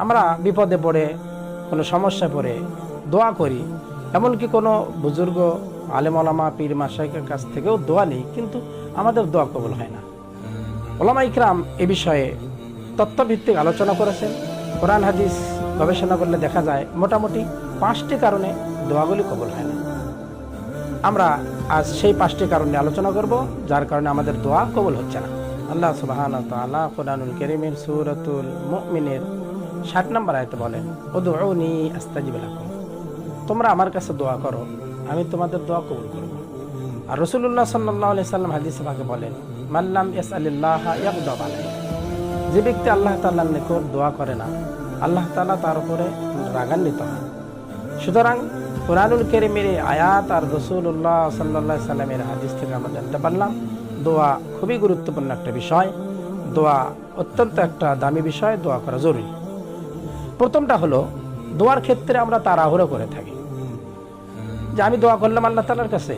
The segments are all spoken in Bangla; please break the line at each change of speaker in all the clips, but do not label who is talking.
আমরা বিপদে পড়ে, কোনো সমস্যা পড়ে দোয়া করি। এমনকি কোনো বুজুর্গ আলেমলামা পীর মাসাইকের কাছ থেকেও দোয়া নেই, কিন্তু আমাদের দোয়া কবল হয় না। ওলামা ইকরাম এ বিষয়ে তত্ত্বভিত্তিক আলোচনা করেছেন। কোরআন, হাদিস গবেষণা করলে দেখা যায় মোটামুটি পাঁচটি কারণে দোয়াগুলি কবল হয় না। আমরা আজ সেই পাঁচটি কারণে আলোচনা করব, যার কারণে আমাদের দোয়া কবল হচ্ছে না। আল্লাহ সুবাহান তাআলা কোরআনুল করিমের সুরতুল মুমিনের ষাট নম্বর আয়তে বলেন উদউনি আস্তাজিব লাকুম। তোমরা আমার কাছে দোয়া করো, আমি তোমাদের দোয়া কবুল করব। আর রসুল্লাহ সাল্লাহ আলি সাল্লাম হাদিস পাকে বলেন মাল্লাম ইয়াস আলিল্লাহ ইয়াকদব যে ব্যক্তি আল্লাহ তাল্লাহ নিকট দোয়া করে না, আল্লাহ তাআলা তার উপরে রাগান্বিত হয়। সুতরাং কোরআনুল কেরিমের আয়াত আর রসুল্লাহ সাল্লাহ সাল্লামের হাদিস থেকে আমরা জানতে পারলাম, দোয়া খুবই গুরুত্বপূর্ণ একটা বিষয়, দোয়া অত্যন্ত একটা দামি বিষয়, দোয়া করা জরুরি। প্রথমটা হলো, দোয়ার ক্ষেত্রে আমরা তাড়াহুড়ো করে থাকি। যে আমি দোয়া করলাম আল্লাহ তালার কাছে,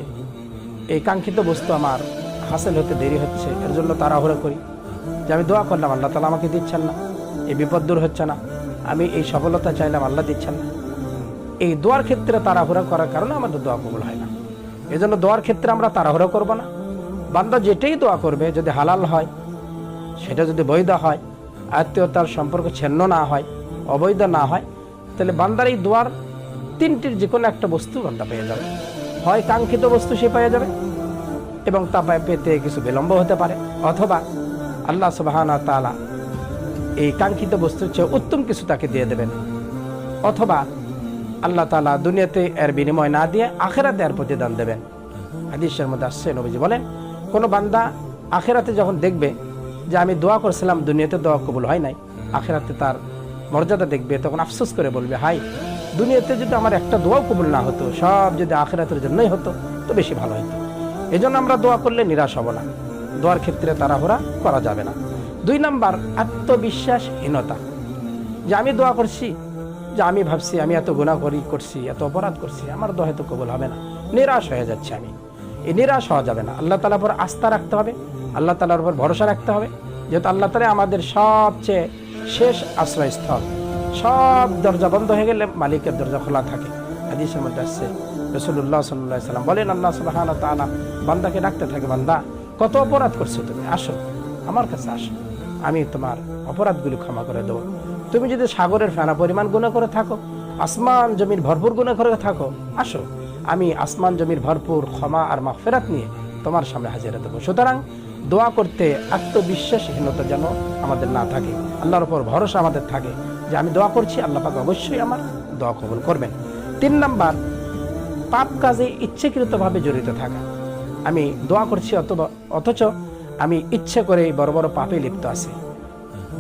এই কাঙ্ক্ষিত বস্তু আমার হাসিল হতে দেরি হচ্ছে, এর জন্য তাড়াহুড়ো করি। যে আমি দোয়া করলাম, আল্লাহ তালা আমাকে দিচ্ছেন না। এই বিপদ দূর হচ্ছে না। আমি এই সফলতা চাইলাম, আল্লাহ দিচ্ছেন না। এই দোয়ার ক্ষেত্রে তাড়াহুড়া করার কারণে আমাদের দোয়া কবুল হয় না। এই জন্য দোয়ার ক্ষেত্রে আমরা তাড়াহুড়ো করব না। বান্দা যেটাই দোয়া করবে, যদি হালাল হয়, সেটা যদি বৈধ হয়, আত্মীয়তার সম্পর্ক ছিন্ন না হয় অবৈধ না হয়, তাহলে বান্দার এই দোয়ার তিনটির যে কোনো একটা বস্তু বান্দা পেয়ে যাবে। হয় কাঙ্ক্ষিত বস্তু সে পেয়ে যাবে, এবং তা পেতে কিছু বিলম্ব হতে পারে, অথবা আল্লাহ সুবাহানা তালা এই কাঙ্ক্ষিত বস্তুর চেয়ে উত্তম কিছু তাকে দিয়ে দেবেন। অথবা আল্লাহ তালা দুনিয়াতে এর বিনিময় না দিয়ে আখেরাতে এর প্রতিদান দেবেন। হাদিসের মধ্যে আসছে, নবীজি বলেন, কোনো বান্দা আখেরাতে যখন দেখবে যে আমি দোয়া করছিলাম, দুনিয়াতে দোয়া কবুল হয় নাই, আখেরাতে তার মর্যাদা দেখবে, তখন আফসোস করে বলবে হাই দুনিয়াতে যদি আমার একটা দোয়াও কবুল না হতো, সব যদি আখেরাতের জন্যই হতো, তো বেশি ভালো হতো এই জন্য আমরা দোয়া করলে নিরাশ হব না। দোয়ার ক্ষেত্রে তাড়াহুড়া করা যাবে না। দুই নাম্বার, আত্মবিশ্বাসহীনতা। যে আমি দোয়া করছি, যে আমি ভাবছি, আমি এত গুণা করি, করছি, এত অপরাধ করছি, আমার দোয়া হয়তো কবুল হবে না। নিরাশ হয়ে যাচ্ছে আমি। এই নিরাশ হওয়া যাবে না। আল্লাহ তালার উপর আস্থা রাখতে হবে। আল্লাহ তালার উপর ভরসা রাখতে হবে। যেহেতু আল্লাহ তালা আমাদের সবচেয়ে শেষ আশ্রয়স্থল। সব দরজা বন্ধ হয়ে গেলে মালিকের দরজা খোলা থাকে। হাদিসের মধ্যে আসছে রসুল্লাহ সাল্লাহ সাল্লাম বলেন, আল্লাহ সুবাহান তালা বান্দাকে ডাকতে থাকে, বান্দা, কত অপরাধ করছ তুমি? আসো, আমার কাছে আসো। আমি তোমার অপরাধগুলি ক্ষমা করে দেবো। তুমি যদি সাগরের ফেনা পরিমাণ গুণা করে থাকো, আসমান জমির ভরপুর গুণা করে থাকো, আসো। আমি আসমান জমির ভরপুর ক্ষমা আর মাগফিরাত নিয়ে তোমার সামনে হাজিরা দেবো। সুতরাং দোয়া করতে আত্মবিশ্বাসহীনতা যেন আমাদের না থাকে। আল্লাহর ওপর ভরসা আমাদের থাকে যে আমি দোয়া করছি, আল্লাহ পাক অবশ্যই আমার দোয়া কবল করবেন। তিন নাম্বার, পাপ কাজে ইচ্ছাকৃতভাবে জড়িত থাকা। আমি দোয়া করছি অথবা, অথচ আমি ইচ্ছে করে বড় বড় পাপে লিপ্ত আছি।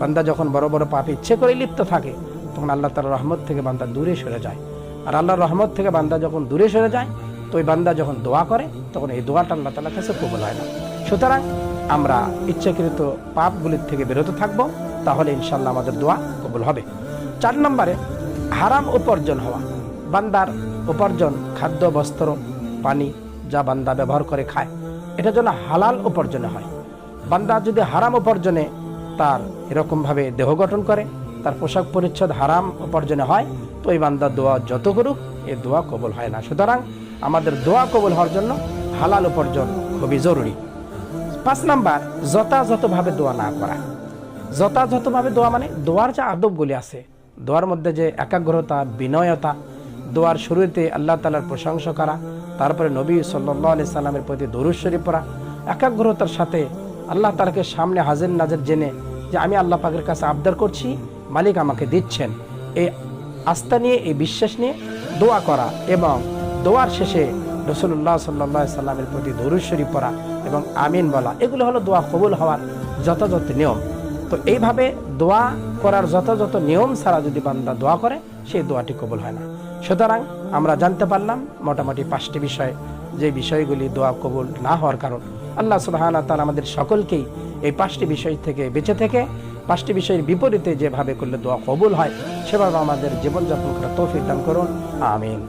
বান্দা যখন বড় বড় পাপে ইচ্ছে করে লিপ্ত থাকে, তখন আল্লাহ তার রহমত থেকে বান্দা দূরে সরে যায়। আর আল্লাহর রহমত থেকে বান্দা যখন দূরে সরে যায়, তো ওই বান্দা যখন দোয়া করে, তখন এই দোয়াটা আল্লাহ তালার কাছে কবুল হয় না। সুতরাং আমরা ইচ্ছাকৃত পাপগুলির থেকে বিরত থাকব, তাহলে ইনশাল্লাহ আমাদের দোয়া কবুল হবে। চার নম্বরে, হারাম উপার্জন হওয়া। বান্দার উপার্জন খাদ্য, বস্ত্র, পানি যা বান্দা ব্যবহার করে খায়, এটা যেন হালাল উপার্জনে হয়। বান্দা যদি হারাম উপার্জনে তার এরকমভাবে দেহ গঠন করে, তার পোশাক পরিচ্ছদ হারাম উপার্জনে হয়, তো এই বান্দার দোয়া যত করুক এই দোয়া কবল হয় না। সুতরাং আমাদের দোয়া কবল হওয়ার জন্য হালাল উপার্জন খুবই জরুরি। পাঁচ নাম্বার, যথাযথভাবে দোয়া না করা। যথাযথভাবে দোয়া মানে দোয়ার যে আদবগুলি আছে, দোয়ার মধ্যে যে একাগ্রতা, বিনয়তা, দোয়ার শুরুতে আল্লাহ তালার প্রশংসা করা, তারপরে নবী সাল্লাহ আলি সাল্লামের প্রতি দরুদ শরীফ পড়া, একাগ্রতার সাথে আল্লাহ তালাকে সামনে হাজির নাজের জেনে যে আমি আল্লাহ পাকের কাছে আবদার করছি, মালিক আমাকে দিচ্ছেন। এই আস্থা নিয়ে, এই বিশ্বাস নিয়ে দোয়া করা এবং দোয়ার শেষে রসুল্লাহ সাল্লাহ সাল্লামের প্রতি দরুদ শরীফ পড়া এবং আমিন বলা। এগুলো হলো দোয়া কবুল হওয়ার যথাযথ নিয়ম। তো এইভাবে দোয়া করার যথাযথ নিয়ম ছাড়া যদি বান্দা দোয়া করে, সেই দোয়াটি কবুল হয় না। সুতরাং আমরা জানতে পারলাম মোটামুটি পাঁচটি বিষয়। যে বিষয়গুলি দোয়া কবুল না হওয়ার কারণ। আল্লাহ সুবাহানা তালা আমাদের সকলকেই এই পাঁচটি বিষয় থেকে বেঁচে থেকে, পাঁচটি বিষয়ের বিপরীতে যেভাবে করলে দোয়া কবুল হয়, সেভাবে আমাদের জীবনযাপন করা তৌফিক দান করুন। আমিন।